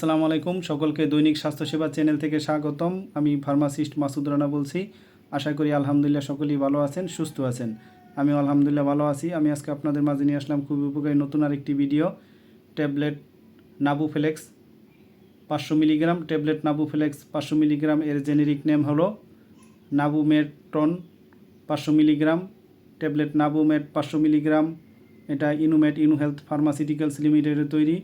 আসসালামু আলাইকুম, সকলকে দৈনিক স্বাস্থ্যসেবা চ্যানেল থেকে স্বাগতম। আমি ফার্মাসিস্ট মাসুদ রানা বলছি। আশা করি আলহামদুলিল্লাহ সকলেই ভালো আছেন, সুস্থ আছেন। আমি আলহামদুলিল্লাহ ভালো আছি। আমি আজকে আপনাদের মাঝে নিয়ে আসলাম খুবই উপকারী নতুন আরেকটি ভিডিও। ট্যাবলেট নাবুফ্লেক্স পাঁচশো মিলিগ্রাম। ট্যাবলেট নাবুফ্লেক্স পাঁচশো মিলিগ্রাম এর জেনেরিক নেম হলো নাবুমেট্রন পাঁচশো মিলিগ্রাম। ট্যাবলেট নাবুমেট পাঁচশো মিলিগ্রাম। এটা ইনুমেট ইনু হেলথ ফার্মাসিউটিক্যালস লিমিটেডের তৈরি।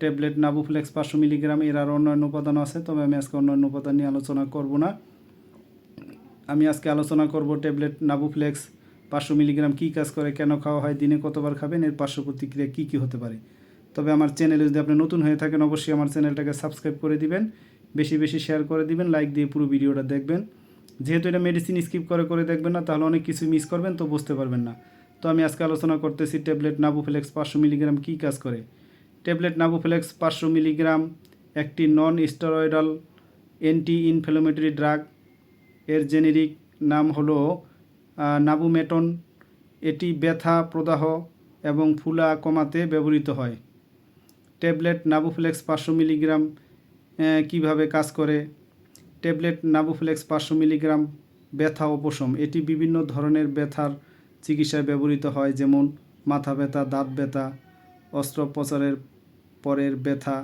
ট্যাবলেট নাবুফ্লেক্স পাঁচশো মিলিগ্রাম এর আরও অন্যান্য উপাদান আছে, তবে আমি আজকে অন্যান্য উপাদান নিয়ে আলোচনা করব না। আমি আজকে আলোচনা করব ট্যাবলেট নাবুফ্লেক্স পাঁচশো মিলিগ্রাম কী কাজ করে, কেন খাওয়া হয়, দিনে কতবার খাবেন, এর পার্শ্ব প্রতিক্রিয়া কী কী হতে পারে। তবে আমার চ্যানেলে যদি আপনি নতুন হয়ে থাকেন, অবশ্যই আমার চ্যানেলটাকে সাবস্ক্রাইব করে দিবেন, বেশি বেশি শেয়ার করে দিবেন লাইক দিয়ে পুরো ভিডিওটা দেখবেন। যেহেতু এটা মেডিসিন স্কিপ করে করে দেখবেন না, তাহলে অনেক কিছু মিস করবেন, তো বুঝতে পারবেন না। তো আমি আজকে আলোচনা করতেছি ট্যাবলেট নাবুফ্লেক্স পাঁচশো মিলিগ্রাম কী কাজ করে। ট্যাবলেট নাবুফ্লেক্স পাঁচশো মিলিগ্রাম, একটি non steroidal anti inflammatory drug. এর জেনেরিক নাম হলো নাবুমেটন। এটি ব্যথা প্রদাহ এবং ফুলা কমাতে ব্যবহৃত হয়। ট্যাবলেট নাবুফ্লেক্স পাঁচশো মিলিগ্রাম কীভাবে কাজ করে? ট্যাবলেট নাবুফ্লেক্স পাঁচশো মিলিগ্রাম, ব্যথা উপশম। এটি বিভিন্ন ধরনের ব্যথার চিকিৎসায় ব্যবহৃত হয়, যেমন মাথা ব্যথা, দাঁত ব্যথা, অস্ত্রোপচারের পরের ব্যথা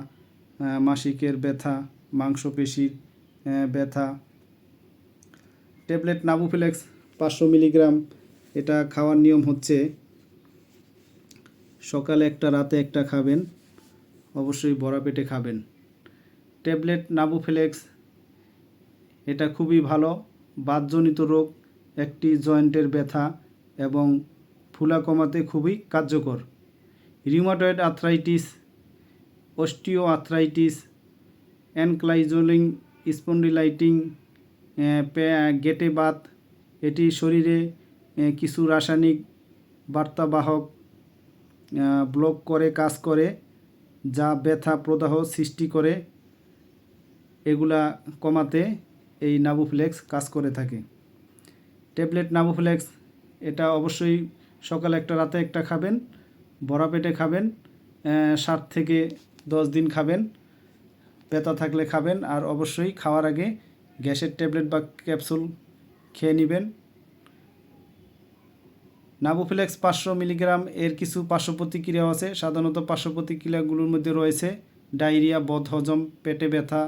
মাসিকের ব্যথা, মাংসপেশির ব্যথা। ট্যাবলেট নাবুফিলেক্স পাঁচশো মিলিগ্রাম, এটা খাওয়ার নিয়ম হচ্ছে সকালে একটা, রাতে একটা খাবেন, অবশ্যই ভরা পেটে খাবেন। ট্যাবলেট নাবুফিলেক্স, এটা খুবই ভালো, বাতজনিত রোগ, একটি জয়েন্টের ব্যথা এবং ফুলা কমাতে খুবই কার্যকর। Rheumatoid arthritis osteo arthritis ankylosing spondylitis গেটে বাত, এটি শরীরে কিছু রাসায়নিক বার্তাবাহক ব্লক করে, কাজ করে, যা ব্যথা প্রদাহ সৃষ্টি করে, এগুলা কমাতে এই নাবুফ্লেক্স কাজ করে থাকে। ট্যাবলেট নাবুফ্লেক্স, এটা অবশ্যই সকালে একটা রাতে একটা খাবেন, বড়া পেটে খাবেন সাত থেকে দশ দিন খাবেন, ব্যথা থাকলে খাবেন আর অবশ্যই খাওয়ার আগে গ্যাসের ট্যাবলেট বা ক্যাপসুল খেয়ে নেবেন। নাবুফিলেক্স পাঁচশো মিলিগ্রাম এর কিছু পার্শ্ব প্রতিক্রিয়া আছে। সাধারণত পার্শ্ব প্রতিক্রিয়াগুলোর মধ্যে রয়েছে ডায়রিয়া, বদহজম, পেটে ব্যথা,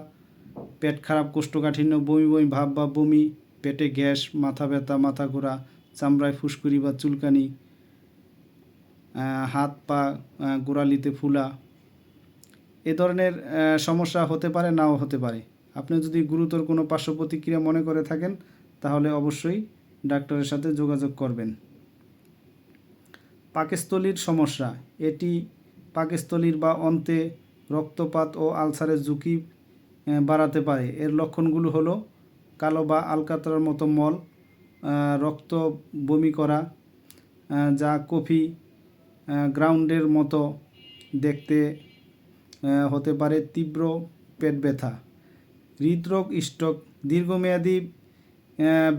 পেট খারাপ, কোষ্ঠকাঠিন্য, বমি বমি ভাব বা বমি, পেটে গ্যাস, মাথা ব্যথা, মাথা ঘোরা, চামড়ায় ফুসকুড়ি বা চুলকানি হাত পা গোড়ালিতে ফুলা এ ধরনের সমস্যা হতে পারে, নাও হতে পারে। আপনি যদি গুরুতর কোনো পার্শ্ব প্রতিক্রিয়া মনে করে থাকেন, তাহলে অবশ্যই ডাক্তারের সাথে যোগাযোগ করবেন। পাকস্থলীর সমস্যা। এটি পাকস্থলীর বা অন্তে রক্তপাত ও আলসারের ঝুঁকি বাড়াতে পারে। এর লক্ষণগুলো হলো কালো বা আলকাতরার মতো মল রক্ত বমি করা যা কফি গ্রাউন্ডের মতো দেখতে হতে পারে তীব্র পেট ব্যথা, হৃদরোগ, স্ট্রোক, দীর্ঘমেয়াদী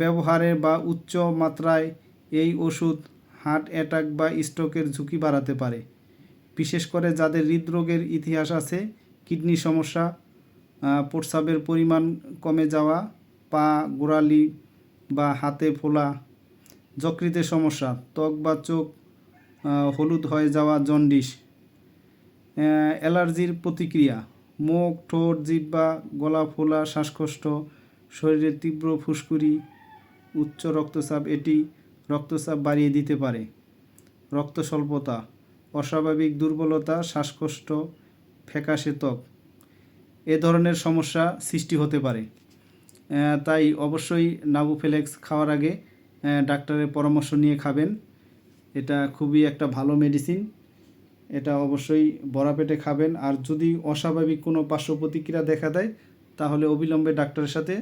ব্যবহারে বা উচ্চ মাত্রায় এই ওষুধ, হার্ট অ্যাটাক বা স্ট্রোকের ঝুঁকি বাড়াতে পারে। বিশেষ করে যাদের হৃদরোগের ইতিহাস আছে, কিডনি সমস্যা প্রস্রাবের পরিমাণ কমে যাওয়া, পা গোড়ালি বা হাতে ফোলা, যকৃতের সমস্যা, ত্বক বা চোখ হলুদ হয়ে যাওয়া, জন্ডিস অ্যালার্জির প্রতিক্রিয়া, মুখ, ঠোঁট জিব্বা গলা, ফোলা, শ্বাসকষ্ট, শরীরের তীব্র ফুসকুড়ি, উচ্চ রক্তচাপ, এটি রক্তচাপ বাড়িয়ে দিতে পারে। রক্ত স্বল্পতা অস্বাভাবিক দুর্বলতা, শ্বাসকষ্ট ফ্যাকাশে ত্বক এ ধরনের সমস্যা সৃষ্টি হতে পারে। তাই অবশ্যই নাবুফেলেক্স খাওয়ার আগে ডাক্তারের পরামর্শ নিয়ে খাবেন। এটা খুবই একটা ভালো মেডিসিন এটা অবশ্যই বড়া পেটে খাবেন। আর যদি অস্বাভাবিক কোনো পার্শ্ব প্রতিক্রিয়া দেখা দেয়, তাহলে অবিলম্বে ডাক্তারের সাথে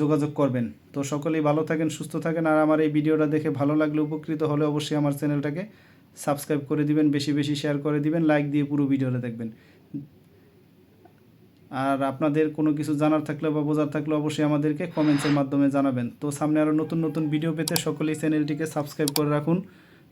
যোগাযোগ করবেন। তো সকলেই ভালো থাকেন, সুস্থ থাকেন। আর আমার এই ভিডিওটা দেখে ভালো লাগলে উপকৃত হলে অবশ্যই আমার চ্যানেলটাকে সাবস্ক্রাইব করে দিবেন, বেশি বেশি শেয়ার করে দিবেন, লাইক দিয়ে পুরো ভিডিওটা দেখবেন। আর আপনাদের কোনো কিছু জানার থাকলে বা বোঝার থাকলে অবশ্যই আমাদেরকে কমেন্টসের মাধ্যমে জানাবেন। তো সামনে আরও নতুন নতুন ভিডিও পেতে সকলেই চ্যানেলটিকে সাবস্ক্রাইব করে রাখুন।